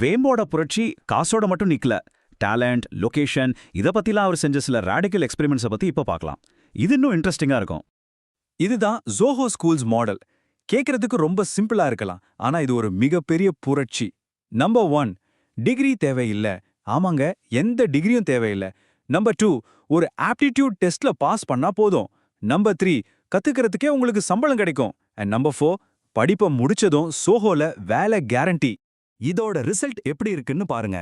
வேம்போட புரட்சி காசோட மட்டும் நிக்கல. டேலண்ட் லொகேஷன் இத பத்திலாம் அவர் செஞ்ச சில ரேடிக்கல் எக்ஸ்பெரிமெண்ட்ஸை பத்தி இப்ப பார்க்கலாம் இது இன்னும் இன்ட்ரெஸ்டிங்கா இருக்கும். இதுதான் ஜோஹோ ஸ்கூல்ஸ் மாடல் கேட்கறதுக்கு ரொம்ப சிம்பிளா இருக்கலாம். ஆனா இது ஒரு மிகப்பெரிய புரட்சி. நம்பர் ஒன் டிகிரி தேவையில்ல. ஆமாங்க எந்த டிகிரியும் தேவையில்ல. நம்பர் டூ ஒரு ஆப்டிடியூட் டெஸ்ட்ல பாஸ் பண்ணா போதும். நம்பர் த்ரீ கத்துக்கிறதுக்கே உங்களுக்கு சம்பளம் கிடைக்கும். அண்ட் நம்பர் ஃபோர் படிப்பை முடிச்சதும் சோஹோல வேலை கேரண்டி இதோட ரிசல்ட் எப்படி இருக்குன்னு பாருங்க.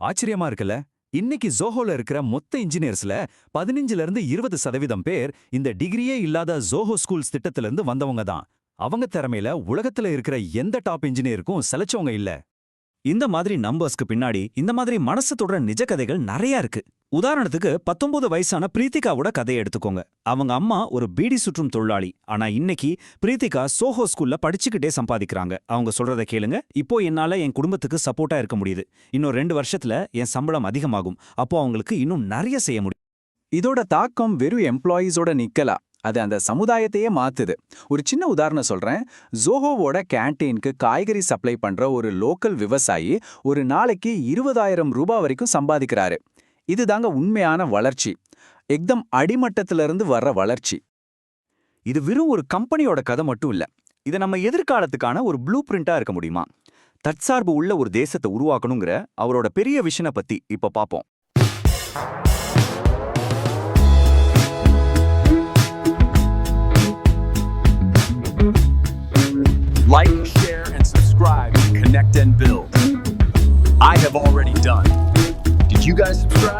ஆச்சரியமா இருக்குல்ல? இன்னைக்கு ஜோஹோல இருக்கிற மொத்த இன்ஜினியர்ஸ்ல பதினஞ்சுல இருந்து இருபது சதவீதம் பேர் இந்த டிகிரியே இல்லாத ஜோஹோ ஸ்கூல்ஸ் திட்டத்துல இருந்து வந்தவங்க தான். அவங்க திறமையில உலகத்துல இருக்கிற எந்த டாப் இன்ஜினியருக்கும் செலச்சவங்க இல்ல. இந்த மாதிரி நம்பர்ஸ்க்கு பின்னாடி இந்த மாதிரி மனசு தொடர நிஜ கதைகள் நிறைய இருக்கு. உதாரணத்துக்கு பத்தொன்பது வயசான பிரீத்திகாவோட கதையை எடுத்துக்கோங்க. அவங்க அம்மா ஒரு பீடி சுற்றும் தொழிலாளி. ஆனா இன்னைக்கு பிரீத்திகா சோஹோ ஸ்கூல்ல படிச்சுக்கிட்டே சம்பாதிக்கிறாங்க. அவங்க சொல்றத கேளுங்க. இப்போ என்னால என் குடும்பத்துக்கு சப்போர்ட்டா இருக்க முடியுது. இன்னும் ரெண்டு வருஷத்துல என் சம்பளம் அதிகமாகும். அப்போ அவங்களுக்கு இன்னும் நிறைய செய்ய முடியும். இதோட தாக்கம் வெறும் எம்ப்ளாயீஸோட நிக்கலா? அது அந்த சமுதாயத்தையே மாத்துது. ஒரு சின்ன உதாரணம் சொல்றேன். ஜோஹோவோட கேண்டீனுக்கு காய்கறி சப்ளை பண்ற ஒரு லோக்கல் விவசாயி ஒரு நாளைக்கு இருபதாயிரம் ரூபாய் வரைக்கும் சம்பாதிக்கிறாரு. இதுதாங்க உண்மையான வளர்ச்சி. எக்தம் அடிமட்டத்திலிருந்து வர்ற வளர்ச்சி. இது வெறும் ஒரு கம்பெனியோட கதை மட்டும் இல்ல. இது நம்ம எதிர்காலத்துக்கான ஒரு ப்ளூ பிரிண்டா இருக்க முடியுமா? தற்சார்பு உள்ள ஒரு தேசத்தை உருவாக்கணுங்கிற அவரோட பெரிய விஷனை பத்தி இப்ப பாப்போம். Like, share, and subscribe. To Connect and Build. Subscribe?